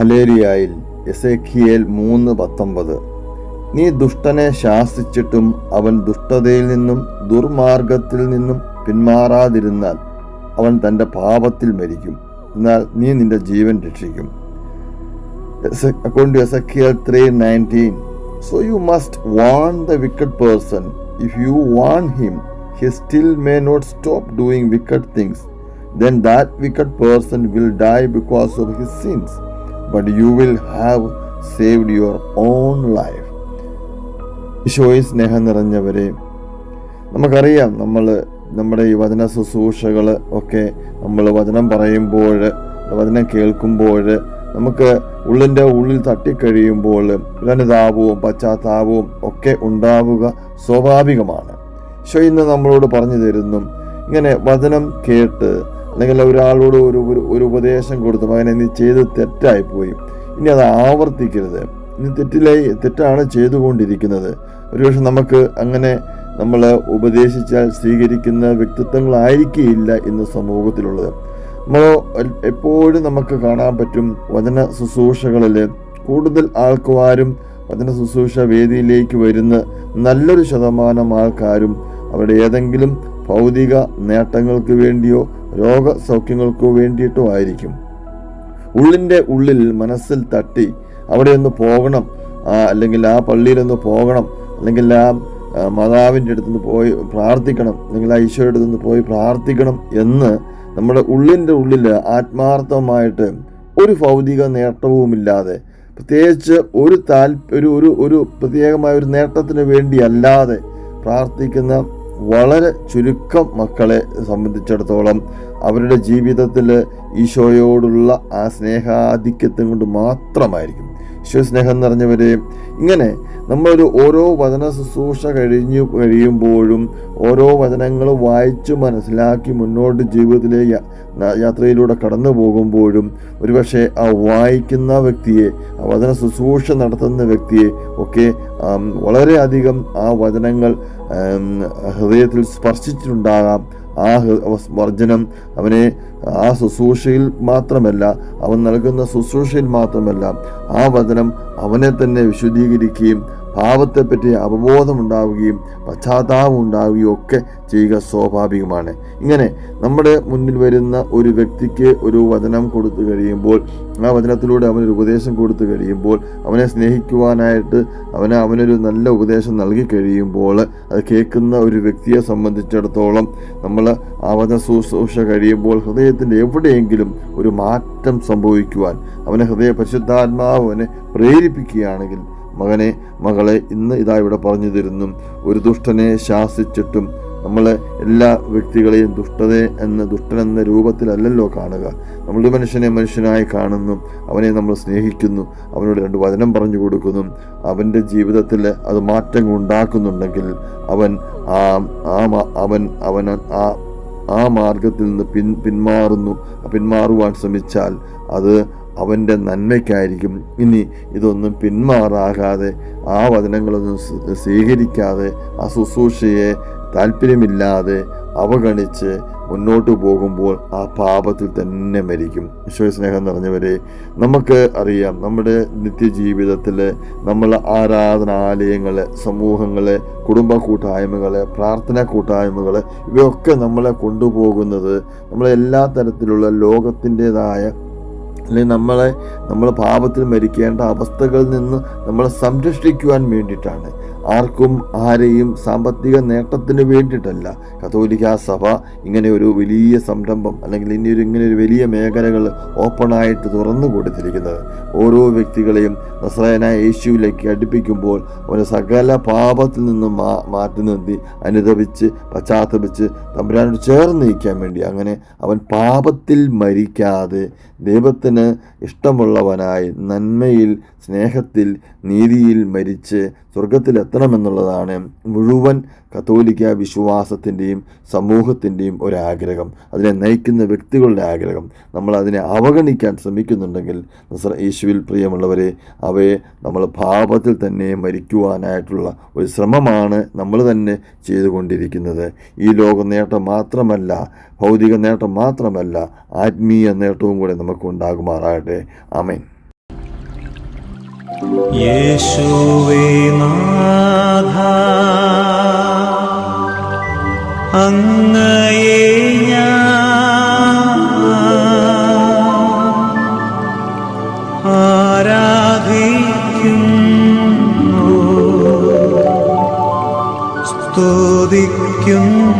ഹലേരിയായിൽ എസേഖിയേൽ മൂന്ന് പത്തൊമ്പത്. നീ ദുഷ്ടനെ ശാസിച്ചിട്ടും അവൻ ദുഷ്ടതയിൽ നിന്നും ദുർമാർഗത്തിൽ നിന്നും പിന്മാറാതിരുന്നാൽ അവൻ തന്റെ പാപത്തിൽ മരിക്കും. എന്നാൽ നീ നിന്റെ ജീവൻ രക്ഷിക്കും. According to Ezekiel three nineteen so you must warn the wicked person if you warn him he still may not stop doing wicked things then that wicked person will die because of his sins, but you will have saved your own life ഈശോയിൽ സ്നേഹം നിറഞ്ഞവരെ നമുക്കറിയാം നമ്മൾ നമ്മുടെ ഈ വചന ശുശ്രൂഷകൾ ഒക്കെ നമ്മൾ വചനം പറയുമ്പോൾ വചനം കേൾക്കുമ്പോൾ നമുക്ക് ഉള്ളിന്റെ ഉള്ളിൽ തട്ടിക്കഴിയുമ്പോൾ അനുതാപവും പശ്ചാത്താപവും ഒക്കെ ഉണ്ടാവുക സ്വാഭാവികമാണ്. ഈശോ ഇന്ന് നമ്മളോട് പറഞ്ഞു തരുന്നു ഇങ്ങനെ വചനം കേട്ട് അല്ലെങ്കിൽ ഒരാളോട് ഒരു ഒരു ഉപദേശം കൊടുത്തു മകനെ നീ ചെയ്ത് തെറ്റായിപ്പോയി. ഇനി അത് ആവർത്തിക്കരുത്. ഇനി തെറ്റിലായി തെറ്റാണ് ചെയ്തുകൊണ്ടിരിക്കുന്നത്. ഒരുപക്ഷെ നമുക്ക് അങ്ങനെ നമ്മൾ ഉപദേശിച്ചാൽ സ്വീകരിക്കുന്ന വ്യക്തിത്വങ്ങളായിരിക്കില്ല ഇന്ന് സമൂഹത്തിലുള്ളത്. നമ്മൾ എപ്പോഴും നമുക്ക് കാണാൻ പറ്റും വചന ശുശ്രൂഷകളിൽ കൂടുതൽ ആൾക്കാരും വചന ശുശ്രൂഷ വേദിയിലേക്ക് വരുന്ന നല്ലൊരു ശതമാനം ആൾക്കാരും അവരുടെ ഏതെങ്കിലും ഭൗതിക നേട്ടങ്ങൾക്ക് വേണ്ടിയോ രോഗസൗഖ്യങ്ങൾക്കോ വേണ്ടിയിട്ടോ ആയിരിക്കും. ഉള്ളിന്റെ ഉള്ളിൽ മനസ്സിൽ തട്ടി അവിടെ ഒന്ന് പോകണം. അല്ലെങ്കിൽ ആ പള്ളിയിലൊന്ന് പോകണം. അല്ലെങ്കിൽ ആ മാതാവിന്റെ അടുത്തുനിന്ന് പോയി പ്രാർത്ഥിക്കണം. അല്ലെങ്കിൽ ആ ഈശോയുടെ അടുത്തുനിന്ന് പോയി പ്രാർത്ഥിക്കണം എന്ന് നമ്മുടെ ഉള്ളിന്റെ ഉള്ളിൽ ആത്മാർത്ഥമായിട്ട് ഒരു ഭൗതിക നേട്ടവുമില്ലാതെ പ്രത്യേകിച്ച് ഒരു താല്പ ഒരു ഒരു പ്രത്യേകമായ ഒരു നേട്ടത്തിന് വേണ്ടിയല്ലാതെ പ്രാർത്ഥിക്കുന്ന വളരെ ചുരുക്കം മക്കളെ സംബന്ധിച്ചിടത്തോളം അവരുടെ ജീവിതത്തിൽ ഈശോയോടുള്ള ആ സ്നേഹാധിക്യത്തെ കൊണ്ട് മാത്രമായിരിക്കും. ഈശോ സ്നേഹം നിറഞ്ഞവരെ. ഇങ്ങനെ നമ്മളൊരു ഓരോ വചന ശുശ്രൂഷ കഴിഞ്ഞു കഴിയുമ്പോഴും ഓരോ വചനങ്ങൾ വായിച്ചു മനസ്സിലാക്കി മുന്നോട്ട് ജീവിതത്തിലെ യാത്രയിലൂടെ കടന്നു പോകുമ്പോഴും ഒരുപക്ഷെ ആ വായിക്കുന്ന വ്യക്തിയെ ആ വചന ശുശ്രൂഷ നടത്തുന്ന വ്യക്തിയെ ഒക്കെ വളരെയധികം ആ വചനങ്ങൾ ഹൃദയത്തിൽ സ്പർശിച്ചിട്ടുണ്ടാകാം. ആ വർജനം അവനെ ആ ശുശ്രൂഷയിൽ മാത്രമല്ല അവൻ നൽകുന്ന ശുശ്രൂഷയിൽ മാത്രമല്ല ആ വചനം അവനെ തന്നെ വിശുദ്ധീകരിക്കുകയും പാപത്തെപ്പറ്റി അവബോധമുണ്ടാവുകയും പശ്ചാത്താപം ഉണ്ടാവുകയും ഒക്കെ ചെയ്യുക സ്വാഭാവികമാണ്. ഇങ്ങനെ നമ്മുടെ മുന്നിൽ വരുന്ന ഒരു വ്യക്തിക്ക് ഒരു വചനം കൊടുത്തു കഴിയുമ്പോൾ ആ വചനത്തിലൂടെ അവനൊരു ഉപദേശം കൊടുത്തു കഴിയുമ്പോൾ അവനെ സ്നേഹിക്കുവാനായിട്ട് അവന് അവനൊരു നല്ല ഉപദേശം നൽകി കഴിയുമ്പോൾ അത് കേൾക്കുന്ന ഒരു വ്യക്തിയെ സംബന്ധിച്ചിടത്തോളം നമ്മൾ ആ വചന ശുശ്രൂഷ കഴിയുമ്പോൾ ഹൃദയത്തിന്റെ എവിടെയെങ്കിലും ഒരു മാറ്റം സംഭവിക്കുവാൻ അവനെ ഹൃദയ പരിശുദ്ധാത്മാവ് അവനെ പ്രേരിപ്പിക്കുകയാണെങ്കിൽ മകനെ മകളെ ഇന്ന് ഇതാ ഇവിടെ പറഞ്ഞു തരുന്നു ഒരു ദുഷ്ടനെ ശാസിച്ചിട്ടും നമ്മൾ എല്ലാ വ്യക്തികളെയും ദുഷ്ടത എന്ന ദുഷ്ടനെന്ന രൂപത്തിലല്ലല്ലോ കാണുക. നമ്മളൊരു മനുഷ്യനെ മനുഷ്യനായി കാണുന്നു. അവനെ നമ്മൾ സ്നേഹിക്കുന്നു. അവനോട് രണ്ട് വചനം പറഞ്ഞു കൊടുക്കുന്നു. അവന്റെ ജീവിതത്തിൽ അത് മാറ്റങ്ങൾ ഉണ്ടാക്കുന്നുണ്ടെങ്കിൽ അവൻ ആ അവൻ അവൻ ആ ആ മാർഗത്തിൽ നിന്ന് പിൻ പിന്മാറുന്നു. പിന്മാറുവാൻ ശ്രമിച്ചാൽ അത് അവന്റെ നന്മയ്ക്കായിരിക്കും. ഇനി ഇതൊന്നും പിന്മാറാകാതെ ആ വചനങ്ങളൊന്നും സ്വീകരിക്കാതെ ആ ശുശ്രൂഷയെ താല്പര്യമില്ലാതെ അവഗണിച്ച് മുന്നോട്ട് പോകുമ്പോൾ ആ പാപത്തിൽ തന്നെ മരിക്കും. ഈശ്വരസ്നേഹം നിറഞ്ഞവരെ നമുക്ക് അറിയാം നമ്മുടെ നിത്യജീവിതത്തിൽ നമ്മൾ ആരാധനാലയങ്ങൾ സമൂഹങ്ങൾ കുടുംബ കൂട്ടായ്മകൾ പ്രാർത്ഥനാ കൂട്ടായ്മകൾ ഇവയൊക്കെ നമ്മളെ കൊണ്ടുപോകുന്നത് നമ്മളെ എല്ലാ തരത്തിലുള്ള ലോകത്തിന്റെതായ അല്ലെങ്കിൽ നമ്മളെ നമ്മൾ പാപത്തിൽ മരിക്കേണ്ട അവസ്ഥകളിൽ നിന്ന് നമ്മളെ സംരക്ഷിക്കുവാൻ വേണ്ടിയിട്ടാണ്. ആർക്കും ആരെയും സാമ്പത്തിക നേട്ടത്തിന് വേണ്ടിയിട്ടല്ല കത്തോലിക്ക സഭ ഇങ്ങനെ ഒരു വലിയ സംരംഭം അല്ലെങ്കിൽ ഇനിയൊരു ഇങ്ങനെ ഒരു വലിയ മേഖലകൾ ഓപ്പണായിട്ട് തുറന്നു കൊടുത്തിരിക്കുന്നത്. ഓരോ വ്യക്തികളെയും നസ്രയനായ യേശുവിലേക്ക് അടുപ്പിക്കുമ്പോൾ അവനെ സകല പാപത്തിൽ നിന്നും മാ മാറ്റി നിർത്തി അനുദപിച്ച് പശ്ചാത്തപിച്ച് തമ്പുരാനോട് ചേർന്ന് നിൽക്കാൻ വേണ്ടി അങ്ങനെ അവൻ പാപത്തിൽ മരിക്കാതെ ദൈവത്തിന് ഇഷ്ടമുള്ളവനായി നന്മയിൽ സ്നേഹത്തിൽ നീതിയിൽ മരിച്ച് സ്വർഗത്തിലെത്തണമെന്നുള്ളതാണ് മുഴുവൻ കത്തോലിക്ക വിശ്വാസത്തിന്റെയും സമൂഹത്തിന്റെയും ഒരാഗ്രഹം. അതിനെ നയിക്കുന്ന വ്യക്തികളുടെ ആഗ്രഹം. നമ്മൾ അതിനെ അവഗണിക്കാൻ ശ്രമിക്കുന്നുണ്ടെങ്കിൽ യേശുവിൽ പ്രിയമുള്ളവരെ അവയെ നമ്മൾ പാപത്തിൽ തന്നെ മരിക്കുവാനായിട്ടുള്ള ഒരു ശ്രമമാണ് നമ്മൾ തന്നെ ചെയ്തുകൊണ്ടിരിക്കുന്നത്. ഈ ലോക നേട്ടം മാത്രമല്ല ഭൗതിക നേട്ടം മാത്രമല്ല ആത്മീയ നേട്ടവും കൂടെ നമുക്ക് ഉണ്ടാകുമാറാകട്ടെ ആമേൻ. യേശുവേ നാഥ അങ്ങയെ ആരാധിക്കുന്നു സ്തുതിക്കുന്നു.